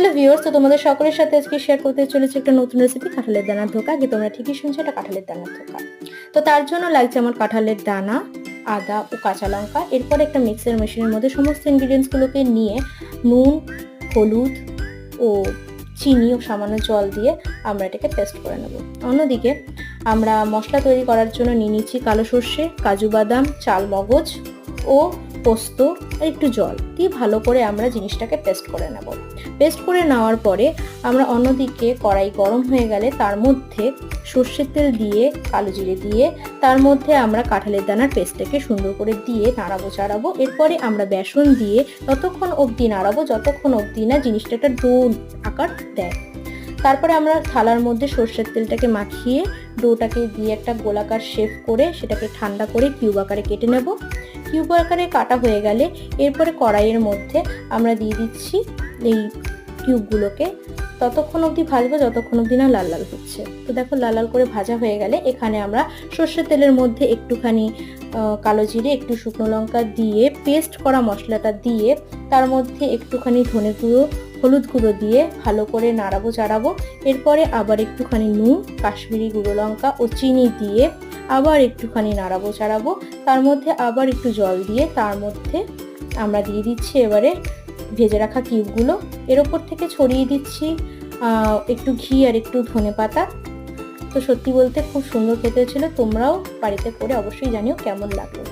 Hello viewers তো তোমাদের সকলের সাথে আজকে শেয়ার করতে চলেছে একটা নতুন রেসিপি কাঁঠালের দানার ধোকা। আগে তোমরা ঠিকই শুনছো, এটা কাঁঠালের দানার ধোকা। তো তার জন্য লাগছে আমার কাঁঠালের দানা, আদা ও কাঁচা লঙ্কা। এরপর একটা মিক্সার মেশিনের মধ্যে সমস্ত ইনগ্রিডিয়েন্টসগুলোকে নিয়ে নুন, হলুদ ও চিনি ও সামান্য জল দিয়ে আমরা এটাকে পেস্ট করে নেব। অন্যদিকে আমরা মশলা তৈরি করার জন্য নিয়ে নিচ্ছি কালো সর্ষে, কাজু বাদাম চাল মগজ ও পোস্ত আর একটু জল দিয়ে ভালো করে আমরা জিনিসটাকে পেস্ট করে নেব। পেস্ট করে নেওয়ার পরে আমরা অন্যদিকে কড়াই গরম হয়ে গেলে তার মধ্যে সর্ষের তেল দিয়ে, কালো জিরে দিয়ে, তার মধ্যে আমরা কাঁঠালের দানার পেস্টটাকে সুন্দর করে দিয়ে নাড়াবো, চাড়াবো। এরপরে আমরা বেসন দিয়ে ততক্ষণ অবধি নাড়াবো, যতক্ষণ অবধি না জিনিসটা একটা ডো আকার দেয়। তারপরে আমরা থালার মধ্যে সর্ষের তেলটাকে মাখিয়ে ডোটাকে দিয়ে একটা গোলাকার শেপ করে সেটাকে ঠান্ডা করে কিউব আকারে কেটে নেব। কিউব আকারে কাটা হয়ে গেলে এরপরে কড়াইয়ের মধ্যে আমরা দিয়ে দিচ্ছি এই কিউবগুলোকে ততক্ষণ অবধি ভাজবো, যতক্ষণ অবধি না লাল লাল হচ্ছে। তো দেখো লাল লাল করে ভাজা হয়ে গেলে এখানে আমরা সর্ষের তেলের মধ্যে একটুখানি কালো জিরে, একটু শুকনো লঙ্কা দিয়ে পেস্ট করা মশলাটা দিয়ে তার মধ্যে একটুখানি ধনে গুঁড়ো, হলুদ গুঁড়ো দিয়ে ভালো করে নাড়াবো, চাড়াবো। এরপরে আবার একটুখানি নুন, কাশ্মীরি গুঁড়ো লঙ্কা ও চিনি দিয়ে আবার একটুখানি নাড়াবো, চাড়াবো। তার মধ্যে আবার একটু জল দিয়ে তার মধ্যে আমরা দিয়ে দিচ্ছি এবারে ভেজে রাখা কিউবগুলো। এর ওপর থেকে ছড়িয়ে দিচ্ছি একটু ঘি আর একটু ধনে পাতা। তো সত্যি বলতে খুব সুন্দর খেতে ছিল তোমরাও বাড়িতে করে অবশ্যই জানিও কেমন লাগল।